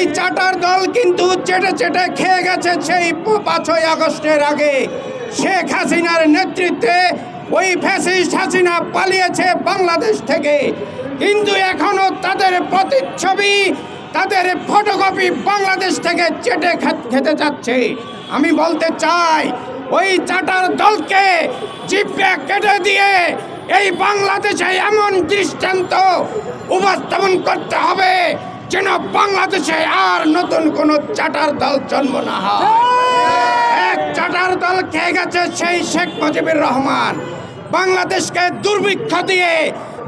এই চাটার দল কিন্তু চেটে চেটে খেয়ে গেছে সেই পাঁচই আগস্টের আগে। শেখ হাসিনার নেতৃত্বে ওই ফ্যাসিস্ট হাসিনা পালিয়েছে বাংলাদেশ থেকে। কিন্তু এখনও তাদের প্রতিচ্ছবি, তাদের ফটোকপি বাংলাদেশ থেকে চেটে খেতে যাচ্ছে। আমি বলতে চাই, ওই চাটার দলকে জিপে কেটে দিয়ে এই বাংলাদেশে এমন দৃষ্টান্ত উপস্থাপন করতে হবে যেন বাংলাদেশে আর নতুন কোনো চাটার দল জন্ম না হয়। এক চাটার দল খেয়ে গেছে সেই শেখ মুজিবুর রহমান। বাংলাদেশকে দুর্ভিক্ষ দিয়ে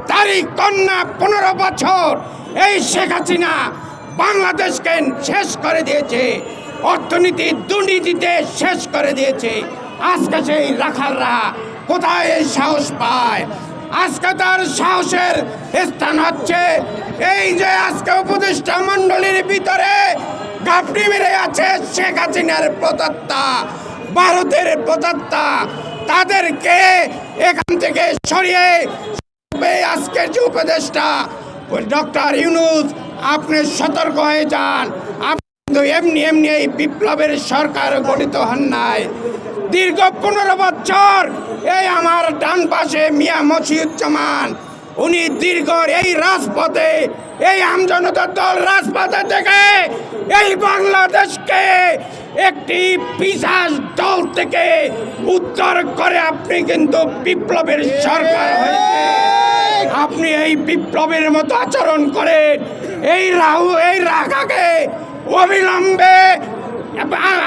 তারই কন্যা পনেরো বছর এই শেখ হাসিনা বাংলাদেশকে শেষ করে দিয়েছে। অর্থনীতি দুর্নীতিতে শেষ করে দিয়েছে। আজকে সেই রাখালরা কোথায় এই সাহস পায়? আজকে তার সাহসের স্থান হচ্ছে এই যে আজকে উপদেষ্টা মণ্ডলীর ভিতরে গাপটি মেরে আছে শেখ হাসিনার প্রতাত্তা, ভারতের প্রতাত্তা। তাদেরকে এখান থেকে সরিয়ে আজকের যে উপদেষ্টা। ডক্টর ইউনুস, আপনি সতর্ক হয়ে যান। আপনি এমনি এমনি এই বিপ্লবের সরকার গঠিত হন নাই। দীর্ঘ পনেরো বছর এই আমার ডান পাশে মিয়া মসিউজ্জামান উনি দীর্ঘ এই রাজপথে, এই আমজনতার দল রাজপথে থেকে এই বাংলাদেশকে একটি পিসাস দল থেকে উদ্ধার করে আপনি কিন্তু বিপ্লবের সরকার হয়েছে। আপনি এই বিপ্লবের মতো আচরণ করেন। এই রাহু, এই রাখাকে অবিলম্বে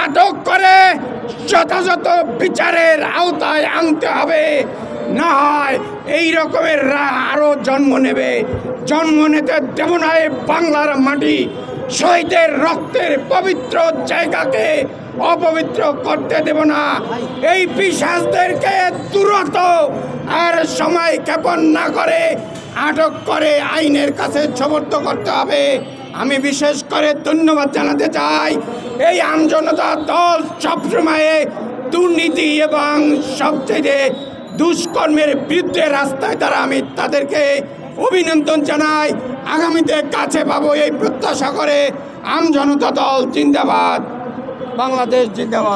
আটক করে যথাযথ বিচারের আওতায় আনতে হবে। না হয় এই রকমের আরও জন্ম নেবে। জন্ম নিতে দেব না বাংলার মাটি। শহীদের রক্তের পবিত্র জায়গাকে অপবিত্র করতে দেব না। এই পিসাসদেরকে দ্রুত আর সময় ক্ষেপণ না করে আটক করে আইনের কাছে সমর্থ করতে হবে। আমি বিশেষ করে ধন্যবাদ জানাতে চাই এই আমজনতা দল সবসময় দুর্নীতি এবং সবচেয়ে দুষ্কর্মের বিরুদ্ধে রাস্তায় দ্বারা আমি তাদেরকে অভিনন্দন জানাই। আগামীতে কাছে পাবো এই প্রত্যাশা করে আম জনতা দল, জিন্দাবাদ। বাংলাদেশ জিন্দাবাদ।